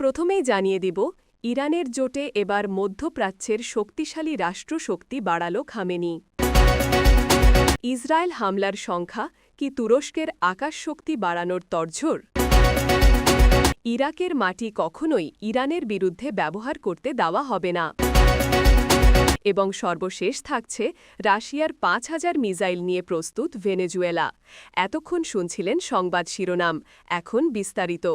প্রথমেই জানিয়ে দিব, ইরানের জোটে এবার মধ্যপ্রাচ্যের শক্তিশালী রাষ্ট্রশক্তি বাড়াল খামেনি। ইসরায়েল হামলার সংখ্যা কি তুরস্কের আকাশশক্তি বাড়ানোর তরঝর? ইরাকের মাটি কখনোই ইরানের বিরুদ্ধে ব্যবহার করতে দেওয়া হবে না। এবং সর্বশেষ থাকছে রাশিয়ার পাঁচ হাজার মিসাইল নিয়ে প্রস্তুত ভেনেজুয়েলা। এতক্ষণ শুনছিলেন সংবাদ শিরোনাম, এখন বিস্তারিত।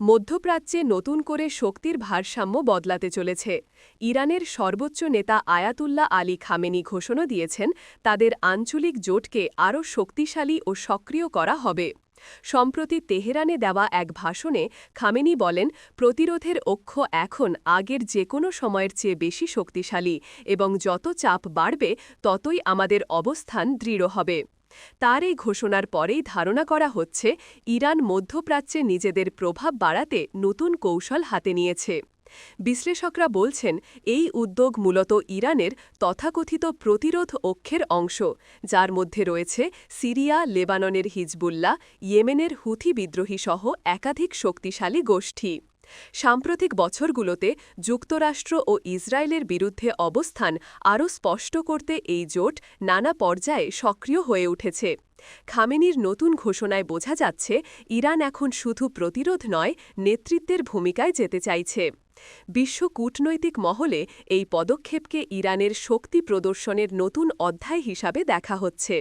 মধ্যপ্রাচ্যে নতুন করে শক্তির ভারসাম্য বদলাতে চলেছে। ইরানের সর্বোচ্চ নেতা আয়াতুল্লাহ আলী খামেনি ঘোষণা দিয়েছেন, তাদের আঞ্চলিক জোটকে আরও শক্তিশালী ও সক্রিয় করা হবে। সম্প্রতি তেহরানে দেওয়া এক ভাষণে খামেনি বলেন, প্রতিরোধের অক্ষ এখন আগের যে কোনো সময়ের চেয়ে বেশি শক্তিশালী এবং যত চাপ বাড়বে ততই আমাদের অবস্থান দৃঢ় হবে। তার এই ঘোষণার পরেই ধারণা করা হচ্ছে ইরান মধ্যপ্রাচ্যে নিজেদের প্রভাব বাড়াতে নতুন কৌশল হাতে নিয়েছে। বিশ্লেষকরা বলছেন, এই উদ্যোগ মূলত ইরানের তথাকথিত প্রতিরোধ অক্ষের অংশ, যার মধ্যে রয়েছে সিরিয়া, লেবাননের হিজবুল্লাহ, ইয়েমেনের হুথি বিদ্রোহী সহ একাধিক শক্তিশালী গোষ্ঠী। সাম্প্রতিক বছরগুলোতে যুক্তরাষ্ট্র ও ইসরায়েলের বিরুদ্ধে অবস্থান আরও স্পষ্ট করতে এই জোট নানা পর্যায়ে সক্রিয় হয়ে উঠেছে। খামেনির নতুন ঘোষণায় বোঝা যাচ্ছে, ইরান এখন শুধু প্রতিরোধ নয়, নেতৃত্বের ভূমিকায় যেতে চাইছে। বিশ্ব কূটনৈতিক মহলে এই পদক্ষেপকে ইরানের শক্তি প্রদর্শনের নতুন অধ্যায় হিসাবে দেখা হচ্ছে।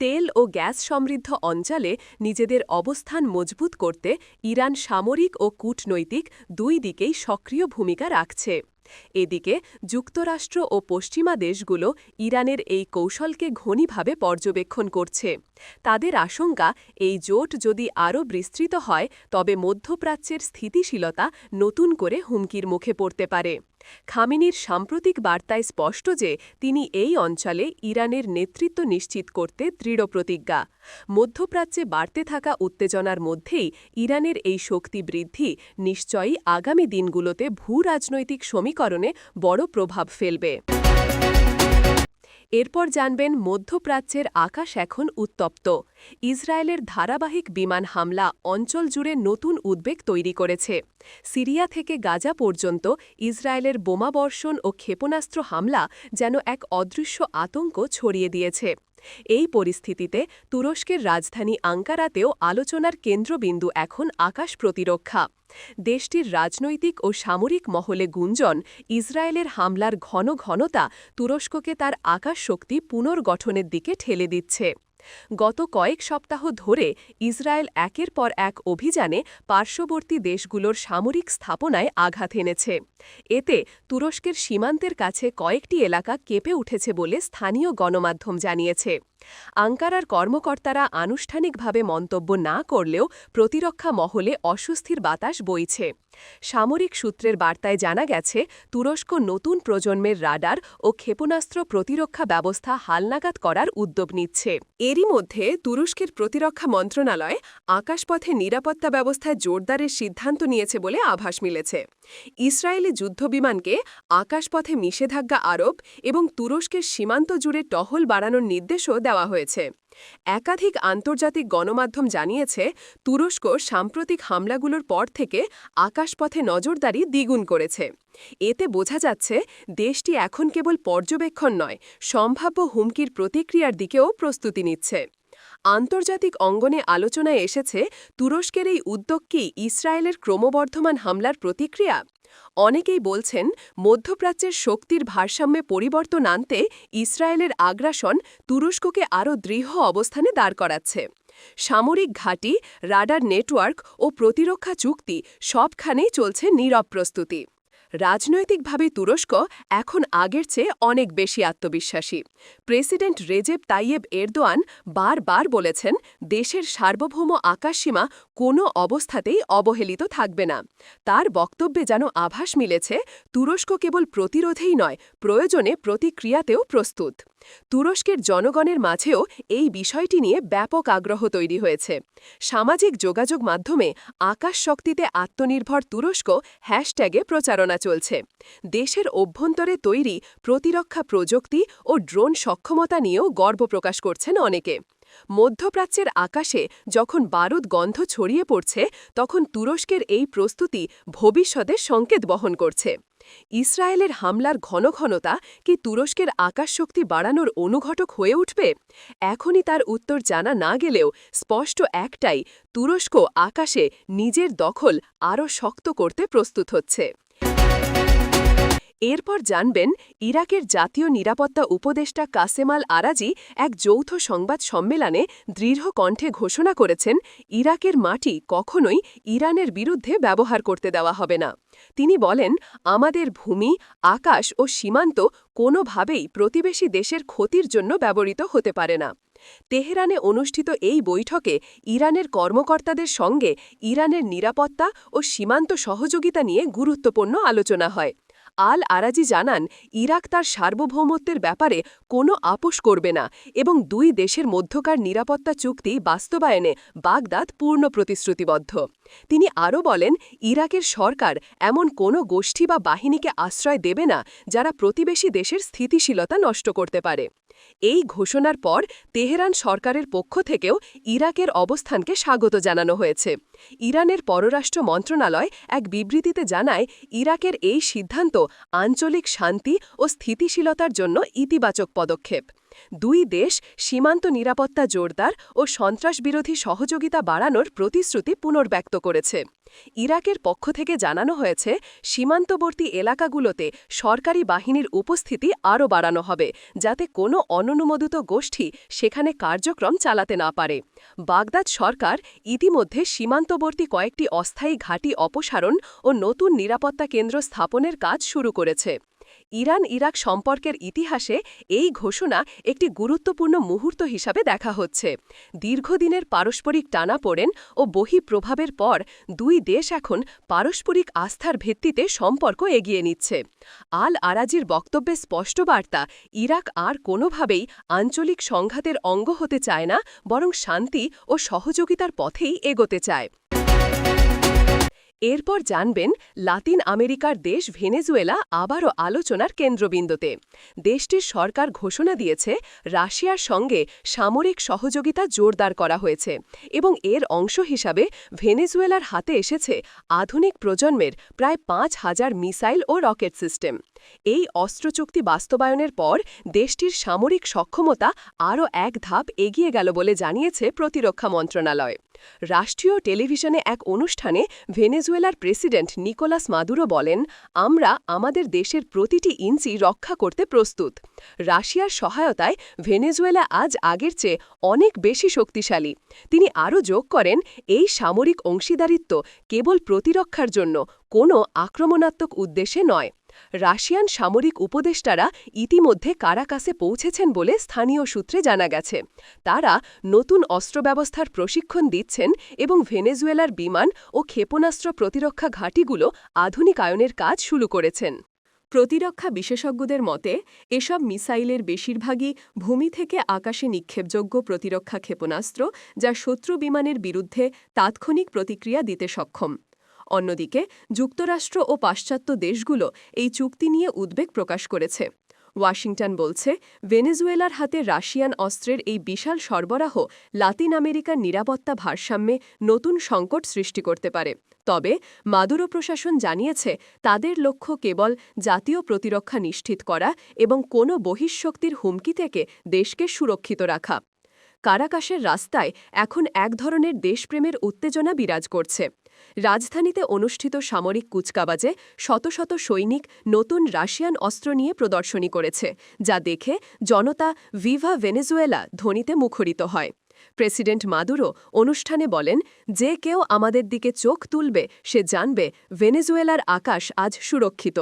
তেল ও গ্যাস সমৃদ্ধ অঞ্চলে নিজেদের অবস্থান মজবুত করতে ইরান সামরিক ও কূটনৈতিক দুই দিকেই সক্রিয় ভূমিকা রাখছে। এদিকে যুক্তরাষ্ট্র ও পশ্চিমা দেশগুলো ইরানের এই কৌশলকে ঘনীভাবে পর্যবেক্ষণ করছে। তাদের আশঙ্কা, এই জোট যদি আরও বিস্তৃত হয়, তবে মধ্যপ্রাচ্যের স্থিতিশীলতা নতুন করে হুমকির মুখে পড়তে পারে। খামিনির সাম্প্রতিক বার্তায় স্পষ্ট যে তিনি এই অঞ্চলে ইরানের নেতৃত্ব নিশ্চিত করতে দৃঢ় প্রতিজ্ঞা। মধ্যপ্রাচ্যে বাড়তে থাকা উত্তেজনার মধ্যেই ইরানের এই শক্তি বৃদ্ধি নিশ্চয়ই আগামী দিনগুলোতে ভূ রাজনৈতিক সমীকরণে বড় প্রভাব ফেলবে। এরপর জানবেন মধ্যপ্রাচ্যের আকাশ এখন উত্তপ্ত। ইসরায়েলের ধারাবাহিক বিমান হামলা অঞ্চল জুড়ে নতুন উদ্বেগ তৈরি করেছে। সিরিয়া থেকে গাজা পর্যন্ত ইসরায়েলের বোমাবর্ষণ ও ক্ষেপণাস্ত্র হামলা যেন এক অদৃশ্য আতঙ্ক ছড়িয়ে দিয়েছে। এই পরিস্থিতিতে তুরস্কের রাজধানী আঙ্কারাতেও আলোচনার কেন্দ্রবিন্দু এখন আকাশ প্রতিরক্ষা। দেশটির রাজনৈতিক ও সামরিক মহলে গুঞ্জন, ইসরায়েলের হামলার ঘন ঘনতা তুরস্ককে তার আকাশ শক্তি পুনর্গঠনের দিকে ঠেলে দিচ্ছে। গত কয়েক সপ্তাহ ধরে ইসরায়েল একের পর এক অভিযানে পার্শ্ববর্তী দেশগুলোর সামরিক স্থাপনায় আঘাত এনেছে। এতে তুরস্কের সীমান্তের কাছে কয়েকটি এলাকা কেঁপে উঠেছে বলে স্থানীয় গণমাধ্যম জানিয়েছে। আঙ্কারার কর্মকর্তারা আনুষ্ঠানিকভাবে মন্তব্য না করলেও প্রতিরক্ষা মহলে অস্বস্তির বাতাস বইছে। সামরিক সূত্রের বার্তায় জানা গেছে, তুরস্ক নতুন প্রজন্মের রাডার ও ক্ষেপণাস্ত্র প্রতিরক্ষা ব্যবস্থা হালনাগাদ করার উদ্যোগ নিচ্ছে। এরই মধ্যে তুরস্কের প্রতিরক্ষা মন্ত্রণালয় আকাশপথে নিরাপত্তা ব্যবস্থায় জোরদারের সিদ্ধান্ত নিয়েছে বলে আভাস মিলেছে। ইসরায়েলি যুদ্ধবিমানকে আকাশপথে নিষেধাজ্ঞা আরোপ এবং তুরস্কের সীমান্ত জুড়ে টহল বাড়ানোর নির্দেশও দেওয়া হয়েছে। একাধিক আন্তর্জাতিক গণমাধ্যম জানিয়েছে, তুরস্ক সাম্প্রতিক হামলাগুলোর পর থেকে আকাশপথে নজরদারি দ্বিগুণ করেছে। এতে বোঝা যাচ্ছে, দেশটি এখন কেবল পর্যবেক্ষণ নয়, সম্ভাব্য হুমকির প্রতিক্রিয়ার দিকেও প্রস্তুতি নিচ্ছে। আন্তর্জাতিক অঙ্গনে আলোচনায় এসেছে, তুরস্কের এই উদ্যোগ কি ইসরায়েলের ক্রমবর্ধমান হামলার প্রতিক্রিয়া? অনেকেই বলছেন, মধ্যপ্রাচ্যের শক্তির ভারসাম্যে পরিবর্তন আনতে ইসরায়েলের আগ্রাসন তুরস্ককে আরও দৃঢ় অবস্থানে দাঁড় করাচ্ছে। সামরিক ঘাঁটি, রাডার নেটওয়ার্ক ও প্রতিরক্ষা চুক্তি সবখানেই চলছে নীরব প্রস্তুতি। রাজনৈতিকভাবে তুরস্ক এখন আগের চেয়ে অনেক বেশি আত্মবিশ্বাসী। প্রেসিডেন্ট রেজেব তাইয়েব এরদোয়ান বারবার বলেছেন, দেশের সার্বভৌম আকাশসীমা কোনো অবস্থাতেই অবহেলিত থাকবে না। তার বক্তব্যে যেন আভাস মিলেছে, তুরস্ক কেবল প্রতিরোধেই নয়, প্রয়োজনে প্রতিক্রিয়াতেও প্রস্তুত। তুরস্কের জনগণের মাঝেও এই বিষয়টি নিয়ে ব্যাপক আগ্রহ তৈরি হয়েছে। সামাজিক যোগাযোগ মাধ্যমে আকাশ শক্তিতে আত্মনির্ভর তুরস্ক হ্যাশট্যাগে প্রচারণা চলছে। দেশের অভ্যন্তরে তৈরি প্রতিরক্ষা প্রযুক্তি ও ড্রোন সক্ষমতা নিয়েও গর্ব প্রকাশ করছেন অনেকে। মধ্যপ্রাচ্যের আকাশে যখন বারুদ গন্ধ ছড়িয়ে পড়ছে, তখন তুরস্কের এই প্রস্তুতি ভবিষ্যতের সংকেত বহন করছে। ইসরায়েলের হামলার ঘন ঘনতা কি তুরস্কের আকাশশক্তি বাড়ানোর অনুঘটক হয়ে উঠবে? এখনই তার উত্তর জানা না গেলেও স্পষ্ট একটাই, তুরস্ক আকাশে নিজের দখল আরও শক্ত করতে প্রস্তুত হচ্ছে। এরপর জানবেন, ইরাকের জাতীয় নিরাপত্তা উপদেষ্টা কাসেমাল আরাজি এক যৌথ সংবাদ সম্মেলনে দৃঢ় কণ্ঠে ঘোষণা করেছেন, ইরাকের মাটি কখনোই ইরানের বিরুদ্ধে ব্যবহার করতে দেওয়া হবে না। তিনি বলেন, আমাদের ভূমি, আকাশ ও সীমান্ত কোনোভাবেই প্রতিবেশী দেশের ক্ষতির জন্য ব্যবহৃত হতে পারে না। তেহরানে অনুষ্ঠিত এই বৈঠকে ইরানের কর্মকর্তাদের সঙ্গে ইরানের নিরাপত্তা ও সীমান্ত সহযোগিতা নিয়ে গুরুত্বপূর্ণ আলোচনা হয়। আল আরাজি জানান, ইরাক তার সার্বভৌমত্বের ব্যাপারে কোনো আপোষ করবে না এবং দুই দেশের মধ্যকার নিরাপত্তা চুক্তি বাস্তবায়নে বাগদাদ পূর্ণ প্রতিশ্রুতিবদ্ধ। তিনি আরও বলেন, ইরাকের সরকার এমন কোনো গোষ্ঠী বা বাহিনীকে আশ্রয় দেবে না যারা প্রতিবেশী দেশের স্থিতিশীলতা নষ্ট করতে পারে। এই ঘোষণার পর তেহরান সরকারের পক্ষ থেকেও ইরাকের অবস্থানকে স্বাগত জানানো হয়েছে। ইরানের পররাষ্ট্র মন্ত্রণালয় এক বিবৃতিতে জানায়, ইরাকের এই সিদ্ধান্ত আঞ্চলিক শান্তি ও স্থিতিশীলতার জন্য ইতিবাচক পদক্ষেপ। দুই দেশ সীমান্ত নিরাপত্তা জোরদার ও সন্ত্রাসবিরোধী সহযোগিতা বাড়ানোর প্রতিশ্রুতি পুনর্ব্যক্ত করেছে। ইরাকের পক্ষ থেকে জানানো হয়েছে, সীমান্তবর্তী এলাকাগুলোতে সরকারি বাহিনীর উপস্থিতি আরও বাড়ানো হবে, যাতে কোনো অননুমোদিত গোষ্ঠী সেখানে কার্যক্রম চালাতে না পারে। বাগদাদ সরকার ইতিমধ্যে সীমান্তবর্তী কয়েকটি অস্থায়ী ঘাঁটি অপসারণ ও নতুন নিরাপত্তা কেন্দ্র স্থাপনের কাজ শুরু করেছে। ইরান ইরাক সম্পর্কের ইতিহাসে এই ঘোষণা একটি গুরুত্বপূর্ণ মুহূর্ত হিসাবে দেখা হচ্ছে। দীর্ঘদিনের পারস্পরিক টানাপোড়েন ও বহিঃপ্রভাবের পর দুই দেশ এখন পারস্পরিক আস্থার ভিত্তিতে সম্পর্ক এগিয়ে নিচ্ছে। আল আরাজির বক্তব্যে স্পষ্ট বার্তা, ইরাক আর কোনোভাবেই আঞ্চলিক সংঘাতের অঙ্গ হতে চায় না, বরং শান্তি ও সহযোগিতার পথেই এগোতে চায়। এরপর জানবেন লাতিন আমেরিকার দেশ ভেনেজুয়েলা আবারও আলোচনার কেন্দ্রবিন্দুতে। দেশটির সরকার ঘোষণা দিয়েছে, রাশিয়ার সঙ্গে সামরিক সহযোগিতা জোরদার করা হয়েছে এবং এর অংশ হিসাবে ভেনেজুয়েলার হাতে এসেছে আধুনিক প্রজন্মের প্রায় পাঁচ হাজার মিসাইল ও রকেট সিস্টেম। এই অস্ত্রচুক্তি বাস্তবায়নের পর দেশটির সামরিক সক্ষমতা আরও এক ধাপ এগিয়ে গেল বলে জানিয়েছে প্রতিরক্ষা মন্ত্রণালয়। রাষ্ট্রীয় টেলিভিশনে এক অনুষ্ঠানে ভেনেজুয়েলার প্রেসিডেন্ট নিকোলাস মাদুরো বলেন, আমরা আমাদের দেশের প্রতিটি ইঞ্চি রক্ষা করতে প্রস্তুত। রাশিয়ার সহায়তায় ভেনেজুয়েলা আজ আগের চেয়ে অনেক বেশি শক্তিশালী। তিনি আরও যোগ করেন, এই সামরিক অংশীদারিত্ব কেবল প্রতিরক্ষার জন্য কোনো আক্রমণাত্মক উদ্দেশ্যে নয়। রাশিয়ান সামরিক উপদেষ্টারা ইতিমধ্যে কারাকাসে পৌঁছেছেন বলে স্থানীয় সূত্রে জানা গেছে। তারা নতুন অস্ত্র ব্যবস্থার প্রশিক্ষণ দিচ্ছেন এবং ভেনেজুয়েলার বিমান ও ক্ষেপণাস্ত্র প্রতিরক্ষা ঘাঁটিগুলো আধুনিকায়নের কাজ শুরু করেছেন। প্রতিরক্ষা বিশেষজ্ঞদের মতে, এসব মিসাইলের বেশিরভাগই ভূমি থেকে আকাশে নিক্ষেপযোগ্য প্রতিরক্ষা ক্ষেপণাস্ত্র যা শত্রু বিমানের বিরুদ্ধে তাৎক্ষণিক প্রতিক্রিয়া দিতে সক্ষম। অন্যদিকে, যুক্তরাষ্ট্র ও পাশ্চাত্য দেশগুলো এই চুক্তি নিয়ে উদ্বেগ প্রকাশ করেছে। ওয়াশিংটন বলছে, ভেনেজুয়েলার হাতে রাশিয়ান অস্ত্রের এই বিশাল সরবরাহ লাতিন আমেরিকার নিরাপত্তা ভারসাম্যে নতুন সংকট সৃষ্টি করতে পারে। তবে, মাদুরো প্রশাসন জানিয়েছে, তাদের লক্ষ্য কেবল জাতীয় প্রতিরক্ষা নিশ্চিত করা এবং কোনো বহিঃশক্তির হুমকি থেকে দেশকে সুরক্ষিত রাখা। কারাকাশের রাস্তায় এখন এক ধরনের দেশপ্রেমের উত্তেজনা বিরাজ করছে। রাজধানীতে অনুষ্ঠিত সামরিক কুচকাবাজে শত শত সৈনিক নতুন রাশিয়ান অস্ত্র নিয়ে প্রদর্শনী করেছে, যা দেখে জনতা ভিভা ভেনেজুয়েলা ধ্বনিতে মুখরিত হয়। প্রেসিডেন্ট মাদুরো অনুষ্ঠানে বলেন, যে কেউ আমাদের দিকে চোখ তুলবে, সে জানবে ভেনেজুয়েলার আকাশ আজ সুরক্ষিত।